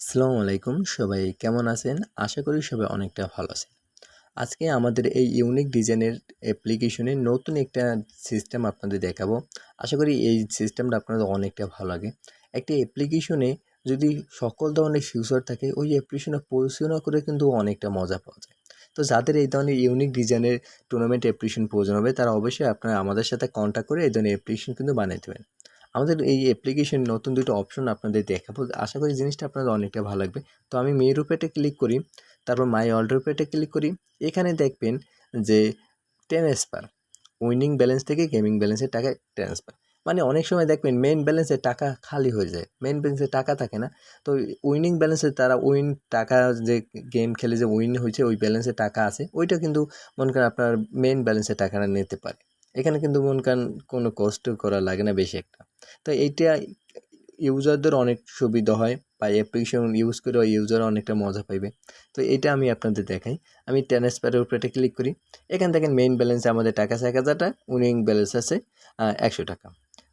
আসসালামু আলাইকুম, সবাই কেমন আছেন? আশা করি সবাই অনেকটা ভালো আছেন। আজকে আমাদের এই ইউনিক ডিজাইনের অ্যাপ্লিকেশনে নতুন একটা সিস্টেম আপনাদের দেখাবো। আশা করি এই সিস্টেমটা আপনাদের অনেকটা ভালো লাগে। একটি অ্যাপ্লিকেশনে যদি সকল ধরনের ফিউচার থাকে, ওই অ্যাপ্লিকেশনে পরিচালনা করে কিন্তু অনেকটা মজা পাওয়া যায়। তো যাদের এই ধরনের ইউনিক ডিজাইনের টুর্নামেন্ট অ্যাপ্লিকেশন প্রয়োজন হবে, তারা অবশ্যই আপনারা আমাদের সাথে কন্ট্যাক্ট করে এই ধরনের অ্যাপ্লিকেশন কিন্তু বানিয়ে দেবেন। আমাদের এই অ্যাপ্লিকেশন নতুন দুটো অপশন আপনাদের দেখাবো। আশা করি জিনিসটা আপনাদের অনেকটা ভালো লাগবে। তো আমি মেয়ের উপরেটা ক্লিক করি, তারপর মাই অল্ডার উপরেটা ক্লিক করি। এখানে দেখবেন যে ট্রান্সফার উইনিং ব্যালেন্স থেকে গেমিং ব্যালেন্সের টাকা ট্রান্সফার মানে অনেক সময় দেখবেন মেন ব্যালেন্সে টাকা খালি হয়ে যায় মেন ব্যালেন্সে টাকা থাকে না। তো উইনিং ব্যালেন্সে তারা উইন টাকা যে গেম খেলে যে উইন হয়েছে, ওই ব্যালেন্সে টাকা আছে। ওইটা কিন্তু মনে করেন আপনার মেন ব্যালেন্সে টাকাটা নিতে পারে। এখানে কিন্তু মনে করেন কোনো কষ্ট করা লাগে না বেশি একটা। তো এইটা ইউজারদের অনেক সুবিধা হয় বা অ্যাপ্লিকেশন ইউজ করে ইউজার অনেকটা মজা পাইবে। তো এটা আমি আপনাদের দেখাই। আমি ট্রান্সফারের উপরে ক্লিক করি। এখান থেকে মেইন ব্যালেন্সে আমাদের টাকা আছে এক হাজার টাকা উইনিং ব্যালেন্স আছে একশো টাকা।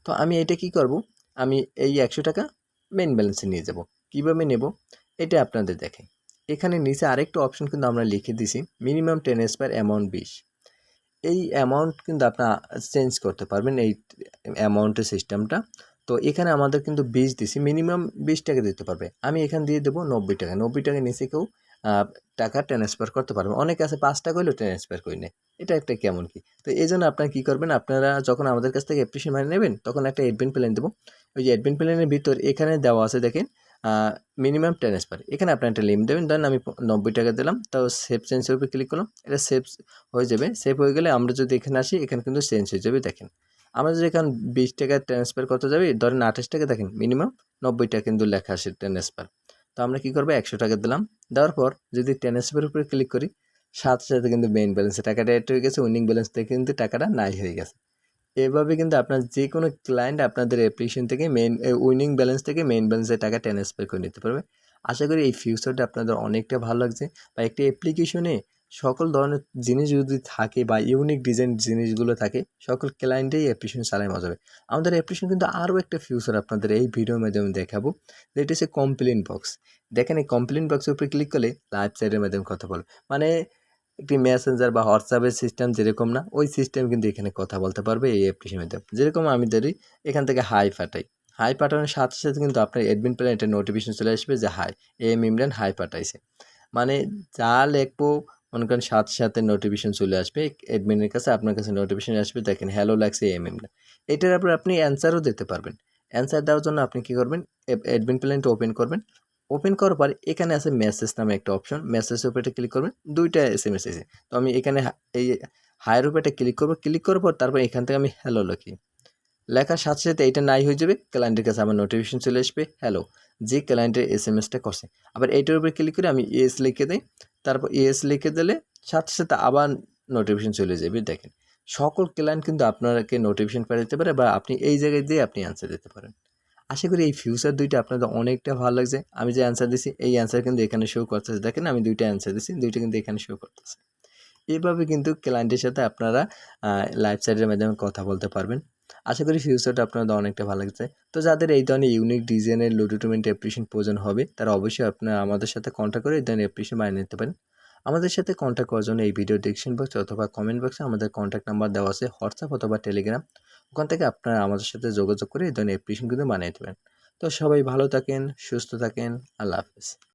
তো আমি এটা কি করব? আমি এই একশো টাকা মেইন ব্যালেন্সে নিয়ে যাব। কীভাবে নেব? এটা আপনাদের দেখাই। এখানে নিচে আরেকটা অপশন কিন্তু আমরা লিখে দিছি মিনিমাম ট্রান্সফার অ্যামাউন্ট বিশ। এই অ্যামাউন্ট কিন্তু আপনার চেঞ্জ করতে পারবেন এই অ্যামাউন্টের সিস্টেমটা তো এখানে আমাদের কিন্তু বিশ দিছি মিনিমাম বিশ টাকা দিতে পারবে। আমি এখানে দিয়ে দেবো নব্বই টাকা নব্বই টাকা নিচে কেউ টাকা ট্রান্সফার করতে পারবে অনেকে আছে পাঁচ টাকা হলেও ট্রান্সফার করে নেয়। এটা একটা কেমন কি? তো এই জন্য আপনারা কী করবেন, আপনারা যখন আমাদের কাছ থেকে অ্যাপ্লিকেশন মানে নেবেন, তখন একটা অ্যাডমিন প্ল্যান দেবো। ওই যে অ্যাডমিন প্ল্যানের ভিতর এখানে দেওয়া আছে দেখেন মিনিমাম ট্রান্সফার এখানে আপনি একটা লিম দেবেন। ধরেন আমি নব্বই টাকা দিলাম, তাও সেভ চেঞ্জের উপরে ক্লিক করলাম। এটা সেভ হয়ে যাবে। সেভ হয়ে গেলে আমরা যদি এখানে আসি, এখানে কিন্তু চেঞ্জ হয়ে যাবে, দেখেন। আমরা যদি এখন বিশ টাকা ট্রান্সফার করতে যাবি, ধরেন আঠাশ টাকা, দেখেন মিনিমাম নব্বই টাকা কিন্তু লেখা আসে ট্রান্সফার তো আমরা কী করব? একশো টাকা দিলাম। দেওয়ার পর যদি ট্রান্সফারের উপরে ক্লিক করি, সাথে সাথে কিন্তু মেইন ব্যালেন্সে টাকাটা অ্যাড হয়ে গেছে উইনিং ব্যালেন্স থেকে কিন্তু টাকাটা নাই হয়ে গেছে। এভাবে কিন্তু আপনার যে কোনো ক্লায়েন্ট আপনাদের অ্যাপ্লিকেশন থেকে মেন উইনিং ব্যালেন্স থেকে মেন ব্যালেন্সের টাকা ট্রান্সফার করে নিতে পারবে। আশা করি এই ফিউচারটা আপনাদের অনেকটা ভালো লাগছে। বা একটি অ্যাপ্লিকেশনে সকল ধরনের জিনিস যদি থাকে বা ইউনিক ডিজাইন জিনিসগুলো থাকে, সকল ক্লায়েন্টেই অ্যাপ্লিকেশন চালাই মজা হবে। আমাদের অ্যাপ্লিকেশন কিন্তু আরও একটা ফিউচার আপনাদের এই ভিডিওর মাধ্যমে দেখাবো। যেটা হচ্ছে কমপ্লেন বক্স দেখেন এই কমপ্লেন বক্সের উপরে ক্লিক করলে লাইভ সাইডের মাধ্যমে কথা বলবে। মানে একটি মেসেঞ্জার বা হোয়াটসঅ্যাপের সিস্টেম যেরকম না, ওই সিস্টেম কিন্তু এখানে কথা বলতে পারবে এই অ্যাপ্লিকেশনের মাধ্যমে যেরকম আমি ধরি, এখান থেকে হাই পাঠাই। হাই পাঠানোর সাথে সাথে কিন্তু আপনার অ্যাডমিন প্ল্যান একটা নোটিফিকেশন চলে আসবে যে হাই এম ইমরান হাই পাঠাইছে। মানে যা লিখব, মনে করেন সাথে সাথে নোটিফিকেশন চলে আসবে অ্যাডমিনের কাছে আপনার কাছে নোটিফিকেশন আসবে, দেখেন হ্যালো লাগছে এম এমরা এটার উপরে আপনি অ্যান্সারও দিতে পারবেন। অ্যান্সার দেওয়ার জন্য আপনি কী করবেন? অ্যাডমিন প্ল্যানটা ওপেন করবেন। ওপেন করার পর এখানে আছে মেসেজ নামে একটা অপশন মেসেজ উপরে ক্লিক করবেন, দুইটা এস এম এস। এসে তো আমি এখানে এই হায়ার উপরে ক্লিক করব। ক্লিক করার পর তারপর এখান থেকে আমি হ্যালো লিখি। লেখার সাথে সাথে এটা নাই হয়ে যাবে ক্লায়েন্টের কাছে আমার নোটিফিকেশন চলে আসবে হ্যালো যে ক্লায়েন্টের এস এম এসটা করছে। আবার এইটার উপরে ক্লিক করে আমি এস লিখে দিই। তারপর এস লিখে দিলে সাথে সাথে আবার নোটিফিকেশন চলে যাবে, দেখেন। সকল ক্লায়েন্ট কিন্তু আপনাকে নোটিফিকেশন পাঠিয়ে দিতে পারে বা আপনি এই জায়গায় দিয়ে আপনি অ্যান্সার দিতে পারেন। আশা করি এই ফিউচার দুইটা আপনাদের অনেকটা ভালো লাগছে। আমি যে অ্যান্সার দিছি, এই অ্যান্সার কিন্তু এখানে শো করতেছে। দেখেন আমি দুইটা অ্যান্সার দিছি, দুইটা কিন্তু এখানে শো করতেছে। এইভাবে কিন্তু ক্লায়েন্টের সাথে আপনারা লাইভ সাইডের মাধ্যমে কথা বলতে পারবেন। আশা করি ফিউচারটা আপনাদের অনেকটা ভালো লাগছে। তো যাদের এই ধরনের ইউনিক ডিজাইনের লুডোটুমেন্ট অ্যাপ্লিকেশন প্রয়োজন হবে, তারা অবশ্যই আপনারা আমাদের সাথে কন্ট্যাক্ট করে এই ধরনের অ্যাপ্লিকেশন বানিয়ে নিতে পারেন। আমাদের সাথে কন্ট্যাক্ট করার জন্য এই ভিডিও ডিসক্রিপশন বক্স অথবা কমেন্ট বক্সে আমাদের কন্ট্যাক্ট নাম্বার দেওয়া আছে হোয়াটসঅ্যাপ অথবা টেলিগ্রাম ওখান থেকে আপনারা আমাদের সাথে যোগাযোগ করে এই ধরনের অ্যাপ্লিকেশন কিন্তু বানিয়ে দেবেন। তো সবাই ভালো থাকেন, সুস্থ থাকেন, আল্লাহ হাফেজ।